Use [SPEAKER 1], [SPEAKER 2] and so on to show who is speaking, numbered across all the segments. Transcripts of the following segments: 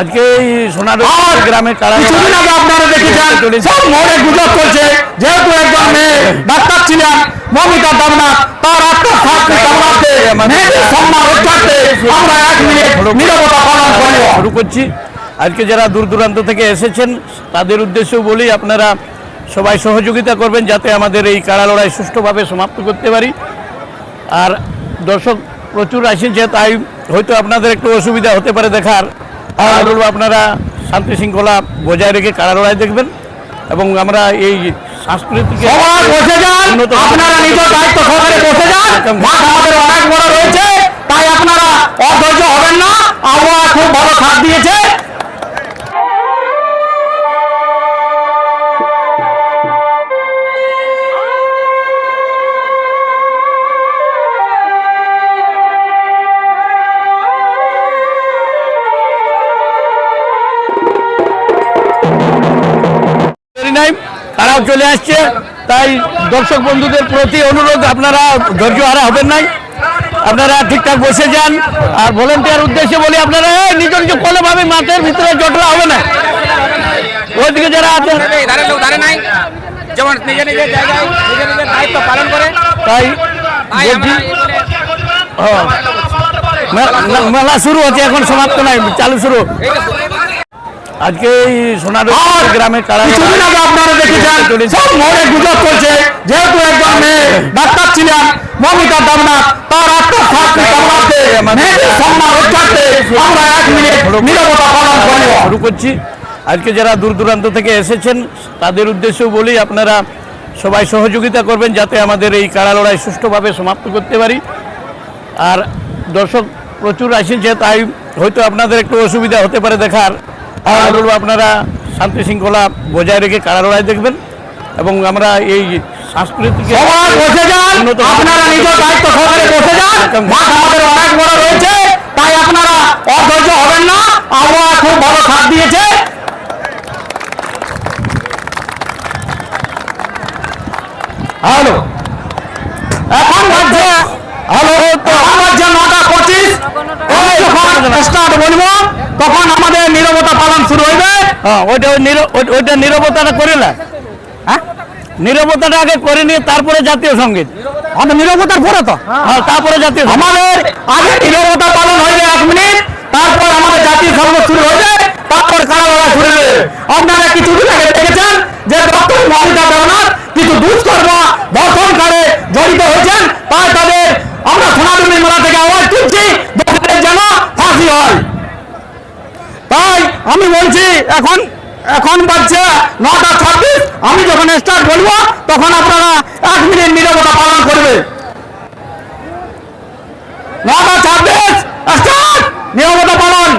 [SPEAKER 1] আজকে এই সোনার গ্রামে কারা
[SPEAKER 2] কিছুদিন আগে আপনারা দেখেছেন সব গুজব চলছে যেহেতু একজন মেয়ে ডাক্তার ছিলেন মমিতা দেবনাথ তার আত্মার শাস্তি কামনাতে মেয়েদের সম্মান রক্ষার্থে আমরা এক মিনিট নিরবতা পালন করব।
[SPEAKER 1] শুরু করছি। আজকে যারা দূর দূরান্ত থেকে এসেছেন তাদের উদ্দেশ্যেও বলি আপনারা সবাই সহযোগিতা করবেন যাতে আমাদের এই কাড়া লড়াই সুষ্ঠুভাবে সমাপ্ত করতে পারি। আর দর্শক প্রচুর আসেছে তাই হয়তো আপনাদের একটু অসুবিধা হতে পারে দেখার। আর বলব আপনারা শান্তি শৃঙ্খলা বজায় রেখে কারা লড়াই দেখবেন এবং আমরা এই সাংস্কৃতিক
[SPEAKER 2] সবাই আপনারা নিজ দায়িত্ব সহকারে বসে যান
[SPEAKER 1] নাই, তারাও চলে আসছে। তাই দর্শক বন্ধুদের প্রতি অনুরোধ, আপনারা ধৈর্য হারা হবেন নাই। আপনারা ঠিকঠাক বসে যান। আর ভলেন্টিয়ার উদ্দেশ্যে বলি আপনারা নিজ নিজ কোলে ভাবে মাঠের ভিতরে জটলা হবে না। ওইদিকে যারা আছে
[SPEAKER 3] ধারে লোক ধারে নাই যেমন নিজে নিজের জায়গায় নিজে নিজের দায়িত্ব পালন করে
[SPEAKER 1] তাই হ্যাঁ। মেলা শুরু হচ্ছে, এখন সমাপ্ত নাই, চালু শুরু। আজকে এই সোনার গ্রামে কারা
[SPEAKER 2] কিছুদিন আগে আপনারা দেখেছেন সব মোড়ে গুজব চলছে। যেহেতু একজন মেয়ে ডাক্তার ছিলেন মমিতা দেবনাথ তার আত্মার শাস্তি কামনাতে মেয়েদের সম্মান রক্ষার্থে আমরা এক মিনিট নিরবতা পালন করব।
[SPEAKER 1] শুরু করছি। আজকে যারা দূর দূরান্ত থেকে এসেছেন তাদের উদ্দেশ্যেও বলি আপনারা সবাই সহযোগিতা করবেন যাতে আমাদের এই কাড়া লড়াই সুষ্ঠুভাবে সমাপ্ত করতে পারি। আর দর্শক প্রচুর আসেছে তাই হয়তো আপনাদের একটু অসুবিধা হতে পারে দেখার। আর বলব আপনারা শান্তি শৃঙ্খলা বজায় রেখে লড়াই দেখবেন এবং আমরা এই সাংস্কৃতিক
[SPEAKER 2] আপনারা নিজ দায়িত্ব সহকারে বসে যান মাঠ আমাদের অনেক বড় রয়েছে তাই আপনারা অধৈর্য হবেন না আবহাওয়া খুব ভালো সাথ দিয়েছে হ্যালো এখন বাজছে হ্যালো এখন বাজছে নটা পঁচিশ স্টার্ট বলব তখন আমাদের নিরবতা পালন শুরু হইবে?
[SPEAKER 1] ওইটা ওইটা নিরবতাটা করে না।
[SPEAKER 2] হ্যাঁ?
[SPEAKER 1] নিরবতাটা আগে করে নিয়ে তারপরে জাতীয় সংগীত।
[SPEAKER 2] আমাদের নিরবতার পরে তো?
[SPEAKER 1] হ্যাঁ তারপরে জাতীয় সংগীত।
[SPEAKER 2] আমাদের আগে নিরবতা পালন হইবে এক মিনিট তারপর আমাদের জাতীয় সর্ব শুরু হইবে তারপর কারালড়া শুরু হবে আপনারা কিছুদিন আগে দেখেছেন যে ডক্টর মহিতা দেবনাথ কিছু দুষ্কর্ম ধর্ষণকারে জড়িত হয়েছেন তাই তাদের আমরা সোনাডুবি মেলা থেকে আওয়াজ তুলছি দোষীদের যেন ফাঁসি হয় তাই আমি বলছি, এখন এখন বাজছে নটা ছাব্বিশ। আমি যখন স্টার্ট বলব, তখন আপনারা এক মিনিট নিরবতা পালন করবে। নটা ছাব্বিশ স্টার্ট নিয়মতা পালন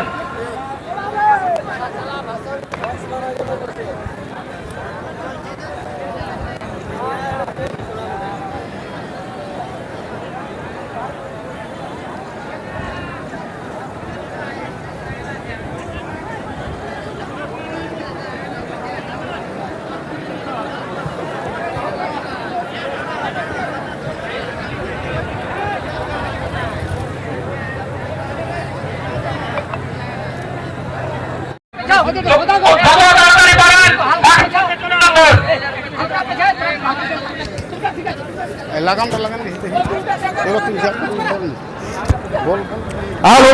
[SPEAKER 2] হ্যালো।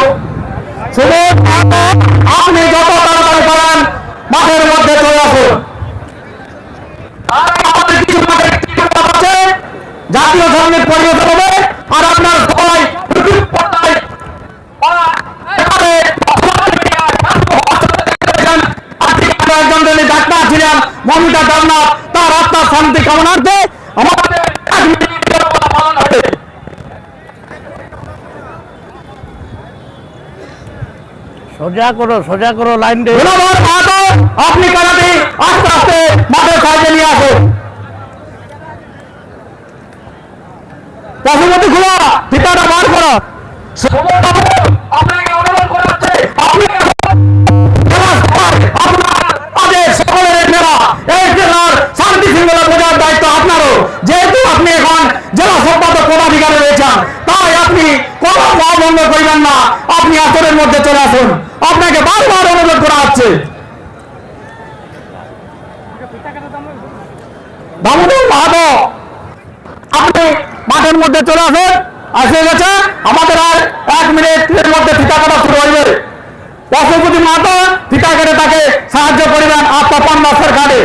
[SPEAKER 2] আপনি যত মাঠের মধ্যে চলে আসুন। জাতীয় সংগীত পরিবেশন আত্মার শান্তি কামনার্থে আমাদের
[SPEAKER 1] সোজা করো সোজা করো লাইন দিয়ে
[SPEAKER 2] আপনি কারাতে আস্তে আস্তে মাঠের সাইডে নিয়ে আসুন। পশুপতি খোলা ফিতাটা বার করো। আসুন। আপনাকে বারবার অনুরোধ করা হচ্ছে। দামোদর মাহাতো, আপনি মাঠের মধ্যে চলে আসুন। আসে গেছে আমাদের আর এক মিনিটের মধ্যে টিকা কাটা শুরু হইবে। পশুপতি মাহাতো টিকা কেটে তাকে সাহায্য করিবেন আর তপন দাসের ঘাটে।